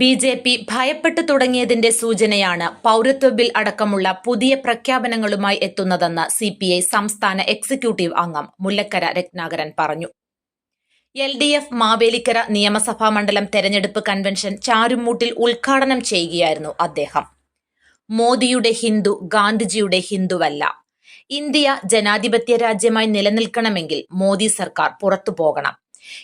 B J P ഭയപ്പെട്ടു തുടങ്ങിയതിന്റെ സൂചനയാണ് പൗരത്വ ബിൽ അടക്കമുള്ള പുതിയ പ്രഖ്യാപനങ്ങളുമായി എത്തുന്നതെന്ന് സി പി ഐ സംസ്ഥാന എക്സിക്യൂട്ടീവ് അംഗം മുല്ലക്കര രത്നാകരൻ പറഞ്ഞു. എൽ ഡി എഫ് മാവേലിക്കര നിയമസഭാ മണ്ഡലം തെരഞ്ഞെടുപ്പ് കൺവെൻഷൻ ചാരുമൂട്ടിൽ ഉദ്ഘാടനം ചെയ്യുകയായിരുന്നു അദ്ദേഹം. മോദിയുടെ ഹിന്ദു ഗാന്ധിജിയുടെ ഹിന്ദുവല്ല. ഇന്ത്യ ജനാധിപത്യ രാജ്യമായി നിലനിൽക്കണമെങ്കിൽ മോദി സർക്കാർ പുറത്തു പോകണം.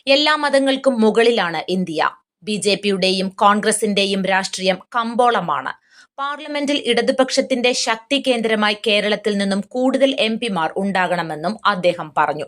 എല്ലാ മതങ്ങൾക്കും മുകളിലാണ് ഇന്ത്യ. ബി ജെ പിയുടെയും കോൺഗ്രസിന്റെയും രാഷ്ട്രീയം കമ്പോളമാണ്. പാർലമെന്റിൽ ഇടതുപക്ഷത്തിന്റെ ശക്തി കേന്ദ്രമായി കേരളത്തിൽ നിന്നും കൂടുതൽ എം പിമാർ ഉണ്ടാകണമെന്നും അദ്ദേഹം പറഞ്ഞു.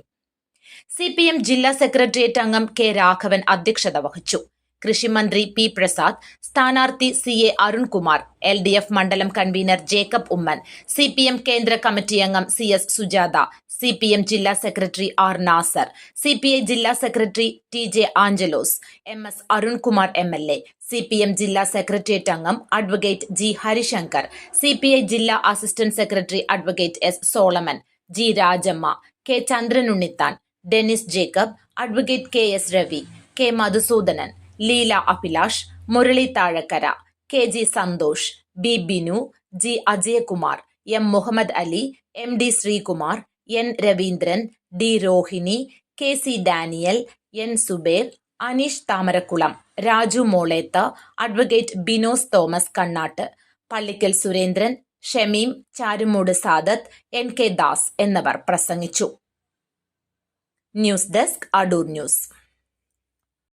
സി ജില്ലാ സെക്രട്ടേറിയറ്റ് അംഗം കെ രാഘവൻ അധ്യക്ഷത വഹിച്ചു. കൃഷിമന്ത്രി പി പ്രസാദ് സ്ഥാനാർത്ഥി C A Arunkumar L D F മണ്ഡലം convener Jacob Oommen C P M കേന്ദ്ര കമ്മിറ്റി അംഗം C S Sujatha C P M ജില്ലാ secretary R Nasar C P I ജില്ലാ secretary T J Anchalose M S Arunkumar M L A C P M ജില്ലാ secretariat അംഗം advocate G Harishankar C P I ജില്ലാ assistant secretary advocate S Solomon G Rajamma K Chandranunnithan Dennis Jacob advocate K S Ravi K Madhusoodanan Leela Abhilash Murali Thazhakkara K G Santhosh B Binu G Ajayakumar M Muhammad Ali M D Sreekumar N Raveendran D Rohini K C Daniel N Zubair Aneesh Thamarakkulam Raju Moleth advocate Binos Thomas Kannattu Pallickal Surendran Shameem Charummoodu Sadath N K Das എന്നിവർ പ്രസംഗിച്ചു. News desk Adoor news.